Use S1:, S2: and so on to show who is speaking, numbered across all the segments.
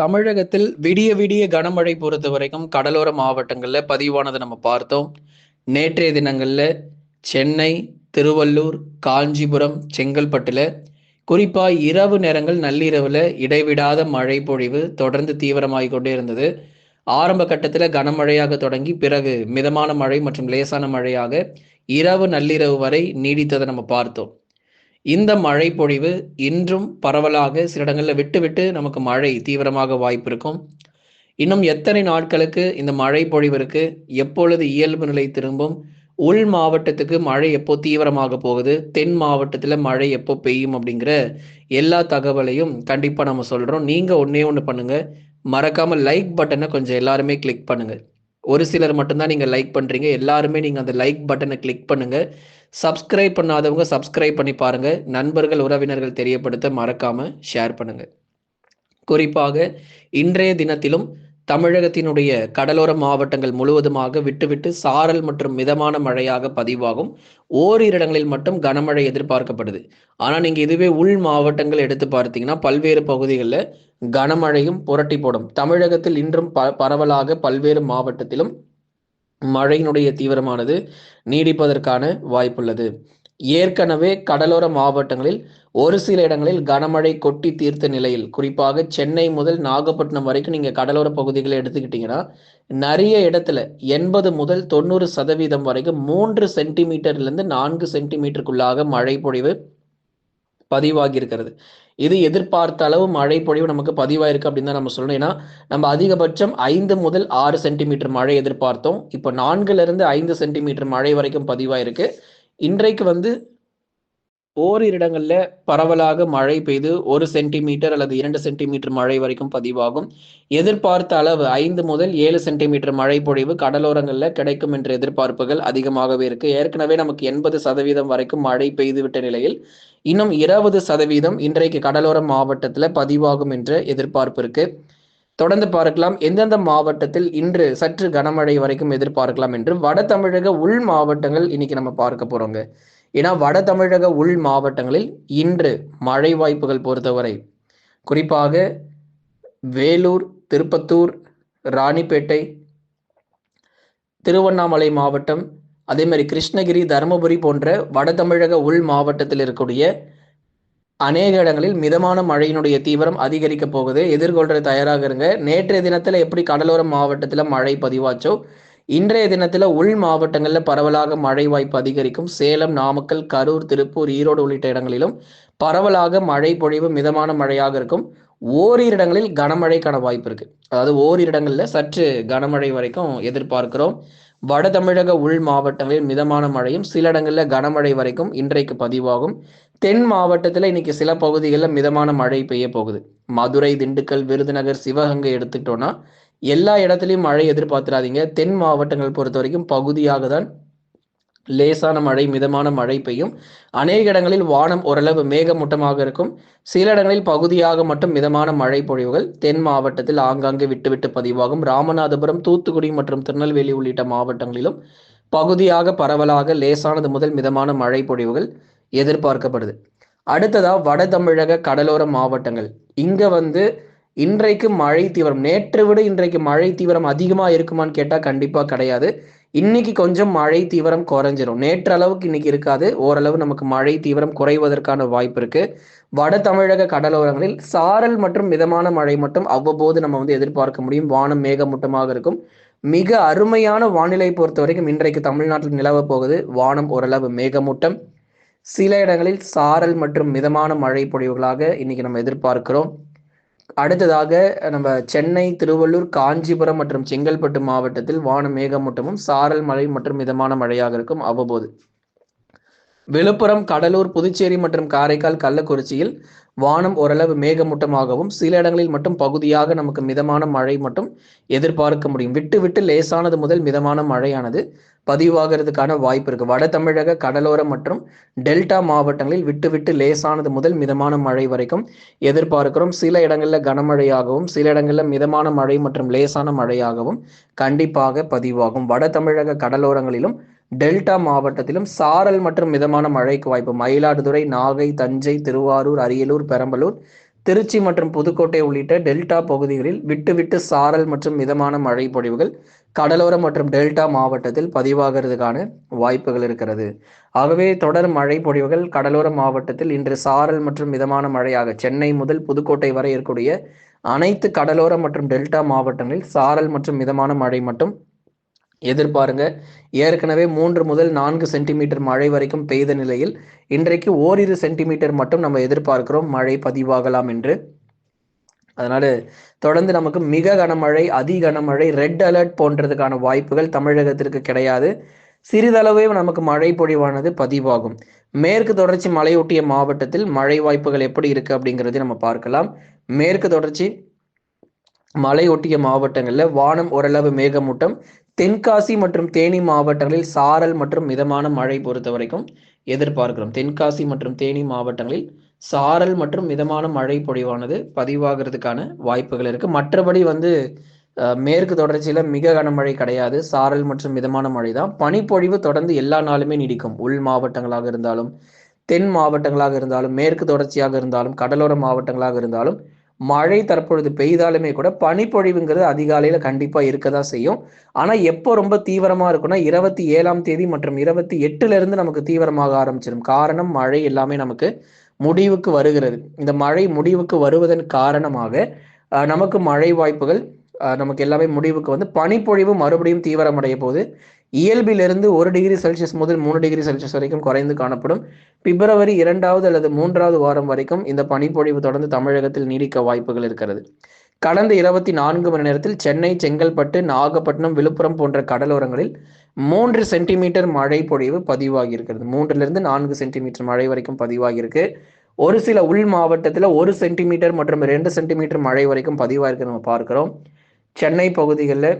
S1: தமிழகத்தில் விடிய விடிய கனமழை பொறுத்த வரைக்கும் கடலோர மாவட்டங்களில் பதிவானதை நம்ம பார்த்தோம். நேற்றைய தினங்களில் சென்னை திருவள்ளூர் காஞ்சிபுரம் செங்கல்பட்டில் குறிப்பாக இரவு நேரங்கள் நள்ளிரவில் இடைவிடாத மழை பொழிவு தொடர்ந்து தீவிரமாகிக் கொண்டே இருந்தது. ஆரம்ப கட்டத்தில் கனமழையாக தொடங்கி பிறகு மிதமான மழை மற்றும் லேசான மழையாக இரவு நள்ளிரவு வரை நீடித்ததை நம்ம பார்த்தோம். இந்த மழை பொழிவு இன்றும் பரவலாக சில இடங்களில் விட்டு விட்டு நமக்கு மழை தீவிரமாக வாய்ப்பு இருக்கும். இன்னும் எத்தனை நாட்களுக்கு இந்த மழை பொழிவிற்கு எப்பொழுது இயல்பு நிலை திரும்பும்? உள் மாவட்டத்துக்கு மழை எப்போ தீவிரமாக போகுது? தென் மாவட்டத்தில் மழை எப்போ பெய்யும் அப்படிங்கிற எல்லா தகவலையும் கண்டிப்பாக நம்ம சொல்கிறோம் நீங்கள் ஒன்றே ஒன்று பண்ணுங்கள் மறக்காமல் லைக் பட்டனை கொஞ்சம் எல்லாருமே கிளிக் பண்ணுங்கள் ஒரு சிலர் மட்டும்தான் நீங்கள் லைக் பண்ணுறீங்க எல்லாருமே நீங்கள் அந்த லைக் பட்டனை கிளிக் பண்ணுங்கள் சப்ஸ்கிரைப் பண்ணாதவங்க சப்ஸ்கிரைப் பண்ணி பாருங்க. நண்பர்கள் உறவினர்கள் தெரியப்படுத்த மறக்காம ஷேர் பண்ணுங்க. குறிப்பாக இன்றைய தினத்திலும் தமிழகத்தினுடைய கடலோர மாவட்டங்கள் முழுவதுமாக விட்டுவிட்டு சாரல் மற்றும் மிதமான மழையாக பதிவாகும். ஓரிரு இடங்களில் மட்டும் கனமழை எதிர்பார்க்கப்படுது. ஆனால் நீங்கள் இதுவே உள் மாவட்டங்கள் எடுத்து பார்த்தீங்கன்னா பல்வேறு பகுதிகளில் கனமழையும் புரட்டி போடும். தமிழகத்தில் இன்றும் ப பரவலாக பல்வேறு மாவட்டத்திலும் மழையினுடைய தீவிரமானது நீடிப்பதற்கான வாய்ப்புள்ளது. ஏற்கனவே கடலோர மாவட்டங்களில் ஒரு சில இடங்களில் கனமழை கொட்டி தீர்த்த நிலையில் குறிப்பாக சென்னை முதல் நாகப்பட்டினம் வரைக்கும் நீங்கள் கடலோர பகுதிகளை எடுத்துக்கிட்டீங்கன்னா நிறைய இடத்துல எண்பது முதல் தொண்ணூறு சதவீதம் வரைக்கும் மூன்று சென்டிமீட்டர்லேருந்து நான்கு சென்டிமீட்டருக்குள்ளாக மழை பொழிவு பதிவாகி இருக்கிறது இது எதிர்பார்த்த அளவு மழை பொழிவு நமக்கு பதிவாயிருக்கு அப்படின்னு தான் நம்ம சொல்லணும். ஏன்னா நம்ம அதிகபட்சம் ஐந்து முதல் ஆறு சென்டிமீட்டர் மழை எதிர்பார்த்தோம். இப்போ நான்குல இருந்து ஐந்து சென்டிமீட்டர் மழை வரைக்கும் பதிவாயிருக்கு. இன்றைக்கு வந்து ஓரிரு இடங்கள்ல பரவலாக மழை பெய்து ஒரு சென்டிமீட்டர் அல்லது இரண்டு சென்டிமீட்டர் மழை வரைக்கும் பதிவாகும். எதிர்பார்த்த அளவு ஐந்து முதல் ஏழு சென்டிமீட்டர் மழை பொழிவு கடலோரங்களில் கிடைக்கும் என்ற எதிர்பார்ப்புகள் அதிகமாகவே இருக்கு. ஏற்கனவே நமக்கு எண்பது சதவீதம் வரைக்கும் மழை பெய்துவிட்ட நிலையில் இன்னும் இருபது சதவீதம் இன்றைக்கு கடலோர மாவட்டத்தில் பதிவாகும் என்ற எதிர்பார்ப்பு இருக்கு. தொடர்ந்து பார்க்கலாம். எந்தெந்த மாவட்டத்தில் இன்று சற்று கனமழை வரைக்கும் எதிர்பார்க்கலாம் என்று வட தமிழக உள் மாவட்டங்கள் இன்னைக்கு நம்ம பார்க்க போறோங்க. ஏன்னா வட தமிழக உள் மாவட்டங்களில் இன்று மழை வாய்ப்புகள் பொறுத்தவரை குறிப்பாக வேலூர் திருப்பத்தூர் ராணிப்பேட்டை திருவண்ணாமலை மாவட்டம் அதே மாதிரி கிருஷ்ணகிரி தருமபுரி போன்ற வட தமிழக உள் மாவட்டத்தில் இருக்கக்கூடிய அநேக இடங்களில் மிதமான மழையினுடைய தீவிரம் அதிகரிக்க போகுது. எதிர்கொள்ற தயாராக இருங்க. நேற்றைய தினத்தில் எப்படி கடலோர மாவட்டத்தில் மழை பதிவாச்சோ இன்றைய தினத்துல உள் மாவட்டங்கள்ல பரவலாக மழை வாய்ப்பு அதிகரிக்கும். சேலம் நாமக்கல் கரூர் திருப்பூர் ஈரோடு உள்ளிட்ட இடங்களிலும் பரவலாக மழை பொழிவு மிதமான மழையாக இருக்கும். ஓரிரு இடங்களில் கனமழைக்கான வாய்ப்பு இருக்கு. அதாவது ஓரிரு இடங்கள்ல சற்று கனமழை வரைக்கும் எதிர்பார்க்கிறோம். வட தமிழக உள் மாவட்டங்களில் மிதமான மழையும் சில இடங்களில் கனமழை வரைக்கும் இன்றைக்கு பதிவாகும். தென் மாவட்டத்தில் இன்னைக்கு சில பகுதிகளில் மிதமான மழை பெய்ய போகுது. மதுரை திண்டுக்கல் விருதுநகர் சிவகங்கை எடுத்துக்கிட்டோம்னா எல்லா இடத்துலையும் மழை எதிர்பார்த்துடாதீங்க தென் மாவட்டங்கள் பொறுத்த வரைக்கும் பகுதியாக தான் லேசான மழை மிதமான மழை பெய்யும். அநேக இடங்களில் வானம் ஓரளவு மேகமூட்டமாக இருக்கும். சில இடங்களில் பகுதியாக மட்டும் மிதமான மழை பொழிவுகள். தென் மாவட்டத்தில் ஆங்காங்கே விட்டுவிட்டு பதிவாகும். ராமநாதபுரம் தூத்துக்குடி மற்றும் திருநெல்வேலி உள்ளிட்ட மாவட்டங்களிலும் பகுதியாக பரவலாக லேசானது முதல் மிதமான மழை பொழிவுகள் எதிர்பார்க்கப்படுது. அடுத்ததா வட தமிழக கடலோர மாவட்டங்கள். இங்க வந்து இன்றைக்கு மழை தீவிரம். நேற்றை விட இன்றைக்கு மழை தீவிரம் அதிகமாக இருக்குமான்னு கேட்டால் கண்டிப்பாக கிடையாது. இன்னைக்கு கொஞ்சம் மழை தீவிரம் குறைஞ்சிரும். நேற்று அளவுக்கு இன்னைக்கு இருக்காது. ஓரளவு நமக்கு மழை தீவிரம் குறைவதற்கான வாய்ப்பு இருக்கு. வட தமிழக கடலோரங்களில் சாரல் மற்றும் மிதமான மழை மட்டும் அவ்வப்போது நம்ம வந்து எதிர்பார்க்க முடியும். வானம் மேகமூட்டமாக இருக்கும். மிக அருமையான வானிலை பொறுத்த வரைக்கும் இன்றைக்கு தமிழ்நாட்டில் நிலவ போகுது. வானம் ஓரளவு மேகமூட்டம். சில இடங்களில் சாரல் மற்றும் மிதமான மழை பொழிவுகளாக இன்னைக்கு நம்ம எதிர்பார்க்கிறோம். அடுத்ததாக நம்ம சென்னை திருவள்ளூர் காஞ்சிபுரம் மற்றும் செங்கல்பட்டு மாவட்டத்தில் வான மேகமூட்டமும் சாரல் மழை மற்றும் மிதமான மழையாக இருக்கும் அவ்வப்போது. விழுப்புரம் கடலூர் புதுச்சேரி மற்றும் காரைக்கால் கள்ளக்குறிச்சியில் வானம் ஓரளவு மேகமூட்டமாகவும் சில இடங்களில் மட்டும் பகுதியாக நமக்கு மிதமான மழை மட்டும் எதிர்பார்க்க முடியும். விட்டு விட்டு லேசானது முதல் மிதமான மழையானது பதிவாகிறதுக்கான வாய்ப்பு இருக்கு. வட தமிழக கடலோரம் மற்றும் டெல்டா மாவட்டங்களில் விட்டு விட்டு லேசானது முதல் மிதமான மழை வரைக்கும் எதிர்பார்க்கிறோம். சில இடங்களில் கனமழையாகவும் சில இடங்களில் மிதமான மழை மற்றும் லேசான மழையாகவும் கண்டிப்பாக பதிவாகும். வட தமிழக கடலோரங்களிலும் டெல்டா மாவட்டத்திலும் சாரல் மற்றும் மிதமான மழைக்கு வாய்ப்பு. மயிலாடுதுறை நாகை தஞ்சை திருவாரூர் அரியலூர் பெரம்பலூர் திருச்சி மற்றும் புதுக்கோட்டை உள்ளிட்ட டெல்டா பகுதிகளில் விட்டு விட்டு சாரல் மற்றும் மிதமான மழை பொழிவுகள் கடலோரம் மற்றும் டெல்டா மாவட்டத்தில் பதிவாகிறதுக்கான வாய்ப்புகள் இருக்கிறது. ஆகவே தொடர் மழை பொழிவுகள் கடலோர மாவட்டத்தில் இன்று சாரல் மற்றும் மிதமான மழையாக சென்னை முதல் புதுக்கோட்டை வரை இருக்கக்கூடிய அனைத்து கடலோர மற்றும் டெல்டா மாவட்டங்களில் சாரல் மற்றும் மிதமான மழை மட்டும் எதிர்பாருங்க. ஏற்கனவே மூன்று முதல் நான்கு சென்டிமீட்டர் மழை வரைக்கும் பெய்த நிலையில் இன்றைக்கு ஓரிரு சென்டிமீட்டர் மட்டும் நம்ம எதிர்பார்க்கிறோம். மழை பதிவாகலாம் என்று. அதனால தொடர்ந்து நமக்கு மிக கனமழை அதி கனமழை ரெட் அலர்ட் போன்றதுக்கான வாய்ப்புகள் தமிழகத்திற்கு கிடையாது. சிறிதளவே நமக்கு மழை பொழிவானது பதிவாகும். மேற்கு தொடர்ச்சி மலையொட்டிய மாவட்டத்தில் மழை வாய்ப்புகள் எப்படி இருக்கு அப்படிங்கிறதை நம்ம பார்க்கலாம். மேற்கு தொடர்ச்சி மலையொட்டிய மாவட்டங்களில் வானம் ஓரளவு மேகமூட்டம் தென்காசி மற்றும் தேனி மாவட்டங்களில் சாரல் மற்றும் மிதமான மழை பொறுத்த வரைக்கும் எதிர்பார்க்கிறோம். தென்காசி மற்றும் தேனி மாவட்டங்களில் சாரல் மற்றும் மிதமான மழை பொழிவானது பதிவாகிறதுக்கான வாய்ப்புகள் இருக்கு. மற்றபடி வந்து மேற்கு தொடர்ச்சியில மிக கனமழை கிடையாது. சாரல் மற்றும் மிதமான மழை தான். பனிப்பொழிவு தொடர்ந்து எல்லா நாளுமே நீடிக்கும். உள் மாவட்டங்களாக இருந்தாலும் தென் மாவட்டங்களாக இருந்தாலும் மேற்கு தொடர்ச்சியாக இருந்தாலும் கடலோர மாவட்டங்களாக இருந்தாலும் மழை தற்பொழுது பெய்தாலுமே கூட பனிப்பொழிவுங்கிறது அதிகாலையில கண்டிப்பா இருக்கதான் செய்யும். ஆனா எப்போ ரொம்ப தீவிரமா இருக்குன்னா இருபத்தி ஏழாம் தேதி மற்றும் இருபத்தி எட்டுல இருந்து நமக்கு தீவிரமாக ஆரம்பிச்சிடும். காரணம் மழை எல்லாமே நமக்கு முடிவுக்கு வருகிறது. இந்த மழை முடிவுக்கு வருவதன் காரணமாக நமக்கு மழை வாய்ப்புகள் நமக்கு எல்லாமே முடிவுக்கு வந்து பனிப்பொழிவு மறுபடியும் தீவிரமடைய போது இயல்பிலிருந்து ஒரு டிகிரி செல்சியஸ் முதல் மூணு டிகிரி செல்சியஸ் வரைக்கும் குறைந்து காணப்படும். பிப்ரவரி இரண்டாவது அல்லது மூன்றாவது வாரம் வரைக்கும் இந்த பனிப்பொழிவு தொடர்ந்து தமிழகத்தில் நீடிக்க வாய்ப்புகள் இருக்கிறது. கடந்த இருபத்தி நான்கு மணி நேரத்தில் சென்னை செங்கல்பட்டு நாகப்பட்டினம் விழுப்புரம் போன்ற கடலோரங்களில் மூன்று சென்டிமீட்டர் மழை பொழிவு பதிவாகி இருக்கிறது. மூன்றிலிருந்து நான்கு சென்டிமீட்டர் மழை வரைக்கும் பதிவாகியிருக்கு ஒரு சில உள் மாவட்டத்தில் ஒரு சென்டிமீட்டர் மற்றும் ரெண்டு சென்டிமீட்டர் மழை வரைக்கும் பதிவாயிருக்கு நம்ம பார்க்கிறோம். சென்னை பகுதிகளில்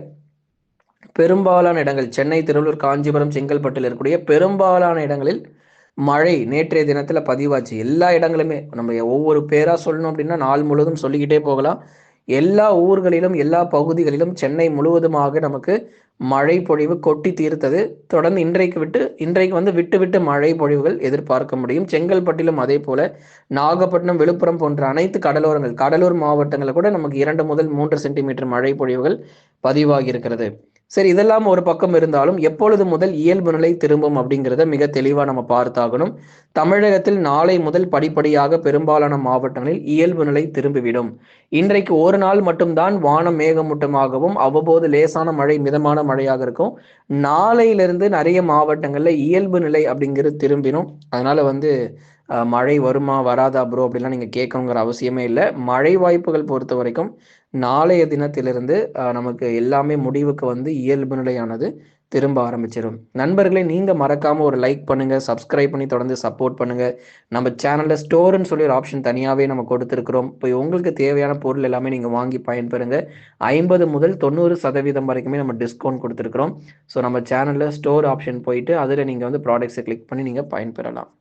S1: பெரும்பாலான இடங்கள் சென்னை திருவள்ளூர் காஞ்சிபுரம் செங்கல்பட்டில் இருக்கக்கூடிய பெரும்பாலான இடங்களில் மழை நேற்றைய தினத்தில் பதிவாச்சு. எல்லா இடங்களுமே நம்ம ஒவ்வொரு பேராக சொல்லணும் அப்படின்னா நாள் முழுவதும் சொல்லிக்கிட்டே போகலாம். எல்லா ஊர்களிலும் எல்லா பகுதிகளிலும் சென்னை முழுவதுமாக நமக்கு மழை பொழிவு கொட்டி தீர்த்தது. தொடர்ந்து இன்றைக்கு விட்டு இன்றைக்கு வந்து விட்டு விட்டு மழை பொழிவுகள் எதிர்பார்க்க முடியும். செங்கல்பட்டிலும் அதே போல நாகப்பட்டினம் விழுப்புரம் போன்ற அனைத்து கடலோரங்கள் கடலூர் மாவட்டங்களில் கூட நமக்கு இரண்டு முதல் மூன்று சென்டிமீட்டர் மழை பொழிவுகள் பதிவாகி இருக்கிறது சரி இதெல்லாம் ஒரு பக்கம் இருந்தாலும் எப்பொழுது முதல் இயல்பு நிலை திரும்பும் அப்படிங்கிறத மிக தெளிவாக நம்ம பார்த்தாகணும். தமிழகத்தில் நாளை முதல் படிப்படியாக பெரும்பாலான மாவட்டங்களில் இயல்பு நிலை திரும்பிவிடும். இன்றைக்கு ஒரு நாள் மட்டும்தான் வானம் மேகமூட்டமாகவும் அவ்வப்போது லேசான மழை மிதமான மழையாக இருக்கும். நாளையிலிருந்து நிறைய மாவட்டங்கள்ல இயல்பு நிலை அப்படிங்கிறது திரும்பிடும் அதனால வந்து மழை வருமா வராதா ப்ரோ அப்படிலாம் நீங்கள் கேட்கணுங்கிற அவசியமே இல்லை. மழை வாய்ப்புகள் பொறுத்த வரைக்கும் நாளைய தினத்திலிருந்து நமக்கு எல்லாமே முடிவுக்கு வந்து இயல்பு நிலையானது திரும்ப ஆரம்பிச்சிடும் நண்பர்களே நீங்கள் மறக்காமல் ஒரு லைக் பண்ணுங்கள் சப்ஸ்கிரைப் பண்ணி தொடர்ந்து சப்போர்ட் பண்ணுங்கள் நம்ம சேனலில் ஸ்டோர்னு சொல்லி ஒரு ஆப்ஷன் தனியாகவே நம்ம கொடுத்துருக்குறோம். இப்போ உங்களுக்கு தேவையான பொருள் எல்லாமே நீங்கள் வாங்கி பயன்பெறுங்க. ஐம்பது முதல் தொண்ணூறு சதவீதம் வரைக்குமே நம்ம டிஸ்கவுண்ட் கொடுத்துருக்குறோம். ஸோ நம்ம சேனலில் ஸ்டோர் ஆப்ஷன் போயிட்டு அதில் நீங்கள் வந்து ப்ராடக்ட்ஸை கிளிக் பண்ணி நீங்கள் பயன்பெறலாம்.